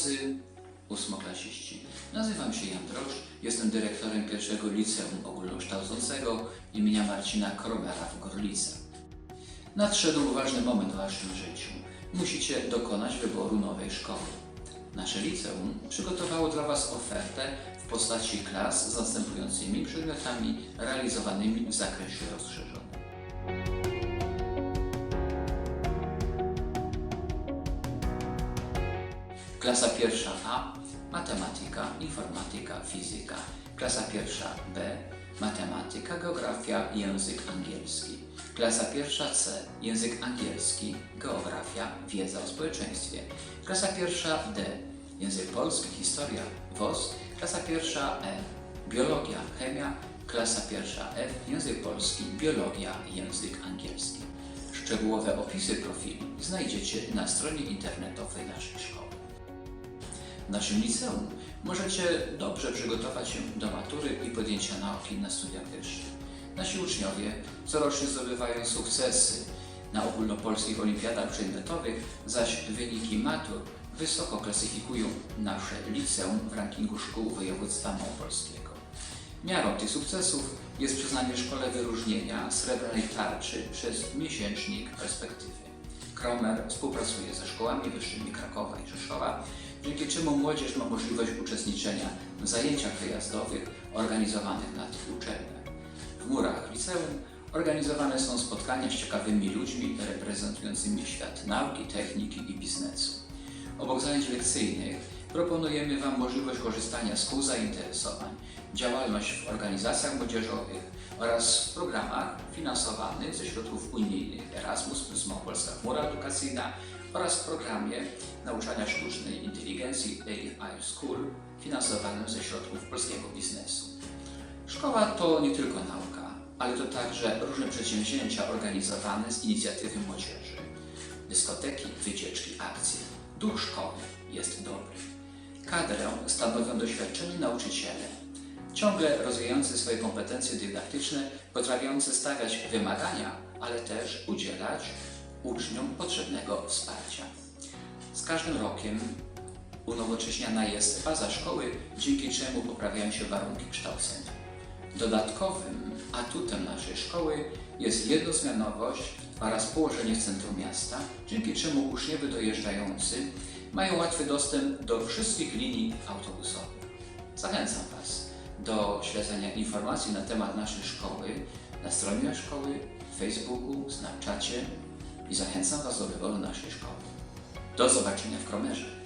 Drodzy ósmoklasiści, nazywam się Jan Drosz, jestem dyrektorem pierwszego liceum ogólnokształcącego imienia Marcina Kromera w Gorlicach. Nadszedł ważny moment w Waszym życiu. Musicie dokonać wyboru nowej szkoły. Nasze liceum przygotowało dla Was ofertę w postaci klas z następującymi przedmiotami realizowanymi w zakresie rozszerzonym. Klasa pierwsza A matematyka, informatyka, fizyka. Klasa pierwsza B matematyka, geografia, język angielski. Klasa pierwsza C język angielski, geografia, wiedza o społeczeństwie. Klasa pierwsza D język polski, historia, WOS. Klasa pierwsza E biologia, chemia. Klasa pierwsza F język polski, biologia, język angielski. Szczegółowe opisy profili znajdziecie na stronie internetowej naszej szkoły. W naszym liceum możecie dobrze przygotować się do matury i podjęcia nauki na studiach wyższych. Nasi uczniowie corocznie zdobywają sukcesy na ogólnopolskich olimpiadach przedmiotowych, zaś wyniki matur wysoko klasyfikują nasze liceum w rankingu szkół województwa małopolskiego. Miarą tych sukcesów jest przyznanie szkole wyróżnienia srebrnej tarczy przez miesięcznik perspektywy. Kromer współpracuje ze szkołami wyższymi Krakowa i Rzeszowa, dzięki czemu młodzież ma możliwość uczestniczenia w zajęciach wyjazdowych organizowanych na tych uczelniach. W murach liceum organizowane są spotkania z ciekawymi ludźmi reprezentującymi świat nauki, techniki i biznesu. Obok zajęć lekcyjnych proponujemy Wam możliwość korzystania z kół zainteresowań, działalność w organizacjach młodzieżowych oraz w programach finansowanych ze środków unijnych Erasmus plus Małopolska Chmura Edukacyjna oraz w programie nauczania sztucznej inteligencji AI School finansowanym ze środków polskiego biznesu. Szkoła to nie tylko nauka, ale to także różne przedsięwzięcia organizowane z inicjatywy młodzieży. Dyskoteki, wycieczki, akcje. Duch szkoły jest dobry. Kadrę stanowią doświadczeni nauczyciele, ciągle rozwijający swoje kompetencje dydaktyczne, potrafiący stawiać wymagania, ale też udzielać uczniom potrzebnego wsparcia. Z każdym rokiem unowocześniana jest baza szkoły, dzięki czemu poprawiają się warunki kształcenia. Dodatkowym atutem naszej szkoły jest jednozmianowość oraz położenie w centrum miasta, dzięki czemu uczniowie dojeżdżający mają łatwy dostęp do wszystkich linii autobusowych. Zachęcam Was do śledzenia informacji na temat naszej szkoły na stronie szkoły, Facebooku, Snapchacie i zachęcam Was do wyboru naszej szkoły. Do zobaczenia w Kromerze.